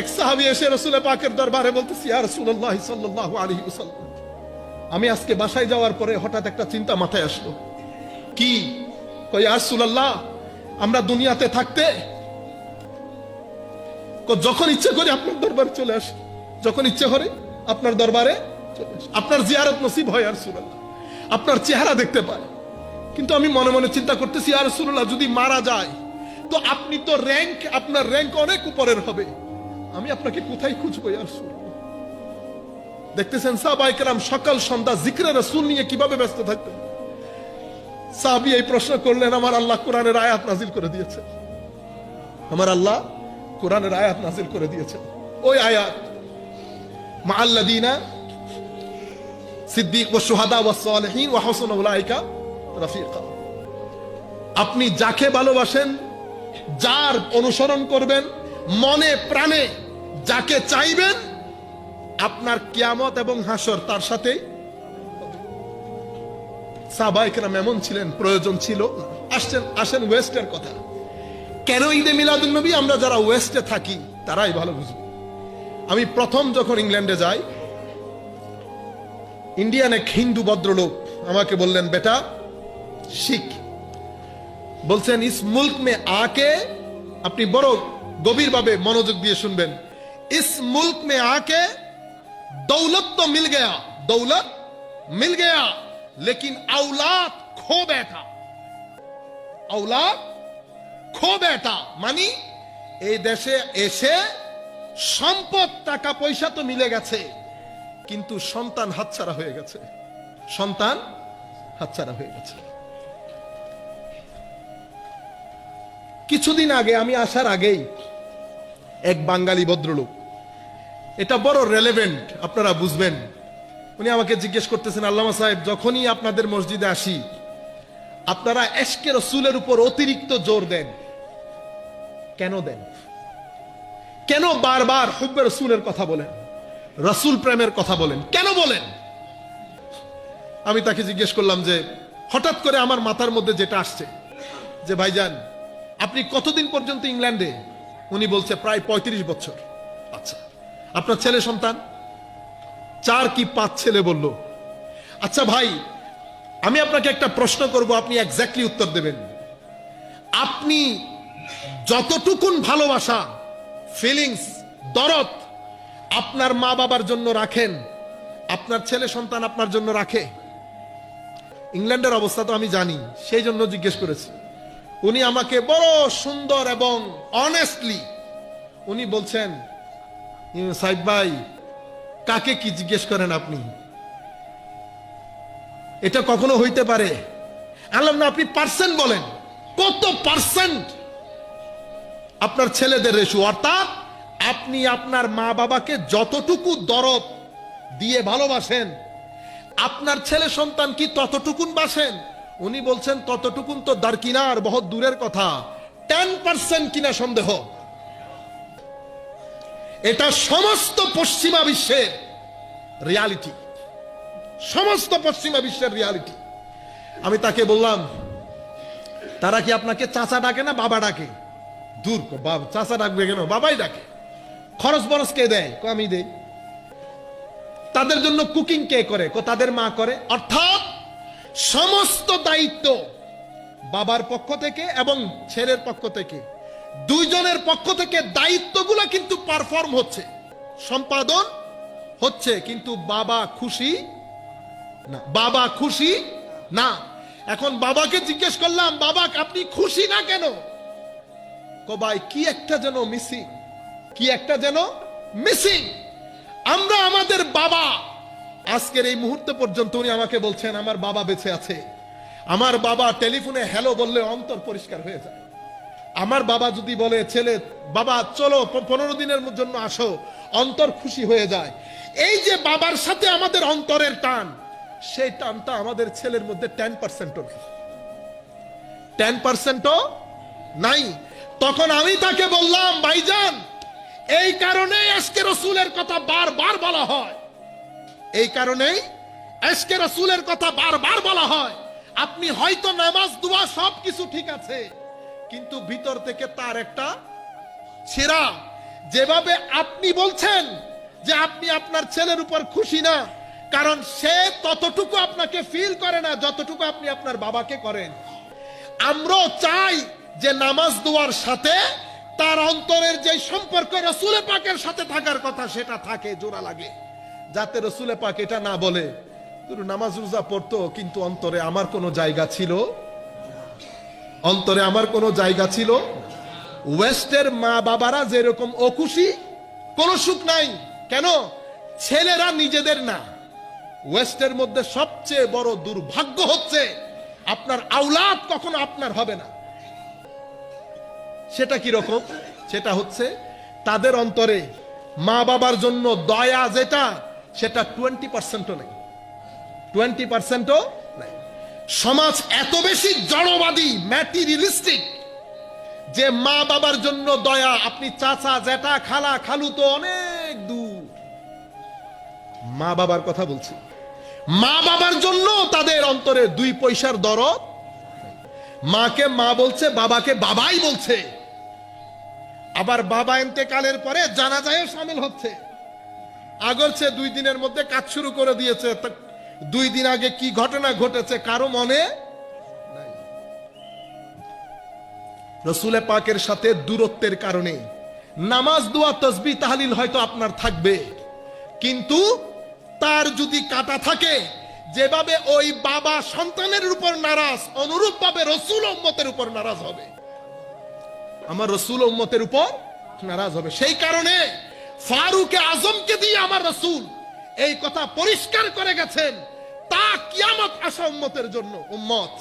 এক সাহাবি এসে রসুলের পাকের দরবারে বলতেছি, ইয়া রাসূলুল্লাহ সাল্লাল্লাহু আলাইহি ওয়াসাল্লাম, আমি আজকে বাসায় যাওয়ার পরে হঠাৎ একটা চিন্তা মাথায় আসলো। কি? কই ইয়া রাসূলুল্লাহ, আমরা দুনিয়াতে থাকতে যখন ইচ্ছে করি আপনার দরবারে চলে আসি। যখন ইচ্ছে করে আপনার দরবারে। আপনার জিয়ারত নসিব হয় আর সুরাল্লাহ আপনার চেহারা দেখতে পায়। কিন্তু আমি মনে মনে চিন্তা করতেছি আর সুরুল্লাহ যদি মারা যায়, তো আপনি তো র্যাঙ্ক আপনার র্যাঙ্ক অনেক উপরের হবে। আমি আপনাকে কোথায় খুঁজবো আর দেখতেছেন সাহবাইকেরাম সকাল সন্ধ্যা জিক্রে রসুল নিয়ে কীভাবে ব্যস্ত থাকতেন সাহাবি এই প্রশ্ন করলেন, আমার আল্লাহ কোরআনের আয়াত নাজিল করে দিয়েছে আমার আল্লাহ কোরআনের আয়াত নাজিল করে দিয়েছেন। ওই আয়াত মা আল্লাদিনা সিদ্দিক ও সুহাদা ও সালেহীন ও হাসান উলাইকা রফিকা। আপনি যাকে ভালোবাসেন, যার অনুসরণ করবেন, মনে প্রাণে যাকে চাইবেন, আপনার কিয়ামত এবং হাসর তার সাহবাইকেরাম এমন ছিলেন, প্রয়োজন ছিল আসছেন, আসেন ওয়েস্টের কথা। কেন ঈদে মিলাদুল নবী? আমরা যারা ওয়েস্টে থাকি, তারাই ভালো বুঝব। আমি প্রথম যখন ইংল্যান্ডে যাই, ইন্ডিয়ান এক হিন্দু ভদ্রলোক আমাকে বললেন, বেটা, শিখ। বলছেন, ইস মুল্ক মে আকে আপনি বড় গভীরভাবে মনোযোগ দিয়ে শুনবেন। ইস মুল্ক মে আকে दौलत तो मिल गया दौलत मिल गया लेकिन औलाद खो बैठा औलाद খো বেটা মানি এই দেশে এসে সম্পদ টাকা পয়সা তো মিলে গেছে কিন্তু সন্তান হাতছাড়া হয়ে গেছে সন্তান হাতছাড়া হয়ে গেছে কিছুদিন আগে আমি আসার আগেই এক বাঙালি ভদ্রলোক। এটা বড় রেলেভেন্ট আপনারা বুঝবেন। উনি আমাকে জিজ্ঞেস করতেছেন, আল্লামা সাহেব, যখনই আপনাদের মসজিদে আসি, আপনারা এশকে রসুলের উপর অতিরিক্ত জোর দেন। কেন দেন? কেন বারবার হুব্বে রসুলের কথা বলেন? রসুল প্রেমের কথা বলেন। কেন বলেন? আমি তাকে জিজ্ঞেস করলাম যে, হঠাৎ করে আমার মাথার মধ্যে যেটা আসছে, যে, ভাইজান, আপনি কতদিন পর্যন্ত ইংল্যান্ডে? উনি বলছে প্রায় ৩৫ বছর। আচ্ছা। আপনার ছেলে সন্তান? চার কি পাঁচ ছেলে বলল। আচ্ছা ভাই আমি আপনাকে একটা প্রশ্ন করব আপনি এক্স্যাক্টলি উত্তর দেবেন। আপনি যতটুকুন ভালোবাসা ফিলিংস দরদ আপনার মা বাবার জন্য রাখেন আপনার ছেলে সন্তান আপনার জন্য রাখে? ইংল্যান্ডের অবস্থা তো আমি জানি সেই জন্য জিজ্ঞেস করেছি। উনি আমাকে বড় সুন্দর এবং অনেস্টলি উনি বলছেন "ইউ সাহেব ভাই, কাকে কি জিজ্ঞেস করেন আপনি? এটা কখনো হইতে পারে। আলাম না আপনি পার্সেন্ট বলেন। কত পার্সেন্ট আপনার ছেলেদের রেশু অর্থাৎ আপনি আপনার মা বাবাকে যতটুকু দরদ দিয়ে ভালোবাসেন, আপনার ছেলে সন্তান কি ততটুকুন বাসেন? উনি বলছেন, ততটুকুন তো দারকিনার বহুত দূরের কথা। টেন পার্সেন্ট কিনা সন্দেহ। এটা সমস্ত পশ্চিমা বিশ্বের রিয়ালিটি। সমস্ত পশ্চিমা বিশ্বের রিয়ালিটি। আমি তাকে বললাম, তারা কি আপনাকে চাচা ডাকে না বাবা ডাকে? দূর চাচা ডাকবে কেন? বাবাই ডাকে। খরচ বরচ কে দেয়? আমি দেই। তাদের জন্য কুকিং কে করে? তাদের মা করে। অর্থাৎ সমস্ত দায়িত্ব বাবার পক্ষ থেকে এবং ছেলের পক্ষ থেকে। দুইজনের পক্ষ থেকে দায়িত্বগুলো কিন্তু পারফর্ম হচ্ছে। সম্পাদন হচ্ছে, কিন্তু বাবা খুশি না। বাবা খুশি না। এখন বাবাকে জিজ্ঞেস করলাম, বাবা, আপনি খুশি না কেন? কবাই কি একটা যেন মিসিং কি একটা যেন মিসিং আমরা আমাদের বাবা আজকের এই মুহূর্ত পর্যন্ত উনি আমাকে বলছেন, আমার বাবা বেঁচে আছে। আমার বাবা টেলিফোনে হ্যালো বললে অন্তর পরিষ্কার হয়ে যায়। আমার বাবা যদি বলে, ছেলে, বাবা, চলো পনেরো দিনের জন্য আসো, অন্তর খুশি হয়ে যায়। এই যে বাবার সাথে আমাদের অন্তরের টান, সেই টানটা আমাদের ছেলের মধ্যে টেন পার্সেন্টও নেই। টেন পার্সেন্টও নাই। তখন আমি তাকে বললাম, ভাইজান, এই কারণে আজকে রসুলের কথা বারবার বলা হয়। এই কারণেই আজকে রসুলের কথা বারবার বলা হয়। আপনি হয়তো নামাজ, দোয়া সব কিছু ঠিক আছে, কিন্তু ভিতর থেকে তার একটা ছেঁড়া। যেভাবে আপনি বলছেন যে আপনি আপনার ছেলের উপর খুশি না, কারণ সে ততটুকু আপনাকে ফিল করে না যতটুকু আপনি আপনার বাবাকে করেন। আমরাও চাই যে নামাজ, দোয়ার সাথে তার অন্তরের যে সম্পর্ক রসুলে পাকের সাথে থাকার কথা সেটা থাকে, জোড়া লাগে। যাতে রসুলে পাক এটা না বলে। নামাজ রোজা পড়তো, কিন্তু অন্তরে আমার কোনো জায়গা ছিল? অন্তরে আমার কোনো জায়গা ছিল? ওয়েস্টের মা বাবারা যেরকম অখুশি, কোনো সুখ নাই। কেন? ছেলেরা নিজেদের না। ওয়েস্টের মধ্যে সবচেয়ে বড় দুর্ভাগ্য হচ্ছে, আপনার আউলাদ কখনো আপনার হবে না। সেটা কি রকম? সেটা হচ্ছে, তাদের অন্তরে মা বাবার জন্য দয়া যেটা সেটা টোয়েন্টি পার্সেন্টও নেই। টোয়েন্টি পার্সেন্টও নাই। সমাজ এত বেশি জড়বাদী ম্যাটিরিয়ালিস্টিক যে মা বাবার জন্য দয়া, আপনি চাচা জেঠা খালা, খালু তো অনেক দূর। মা বাবার কথা বলছি। মা বাবার জন্য তাদের অন্তরে দুই পয়সার দরদ মাকে মা বলছে, বাবাকে বাবাই বলছে। আবার বাবা এতেকালের পরে জানাজায়ও সামিল হচ্ছে। আগরছে দুই দিনের মধ্যে কাজ শুরু করে দিয়েছে। দুই দিন আগে কি ঘটনা ঘটেছে কারও মনে? রসুলে পাকের সাথে দূরত্বের কারণে নামাজ, দোয়া, তসবি, তাহলিল হয়তো আপনার থাকবে। কিন্তু তার যদি কাটা থাকে, যেভাবে ওই বাবা সন্তানের উপর নারাজ অনুরূপ ভাবে রসুল উম্মতের উপর নারাজ হবে। আমার রসুল উম্মতের উপর নারাজ হবে। সেই কারণে ফারুকে আজমকে দিয়ে আমার রসুল এই কথা পরিষ্কার করে গেছেন, তা কিয়ামত আসা উম্মতের জন্য, উম্মত।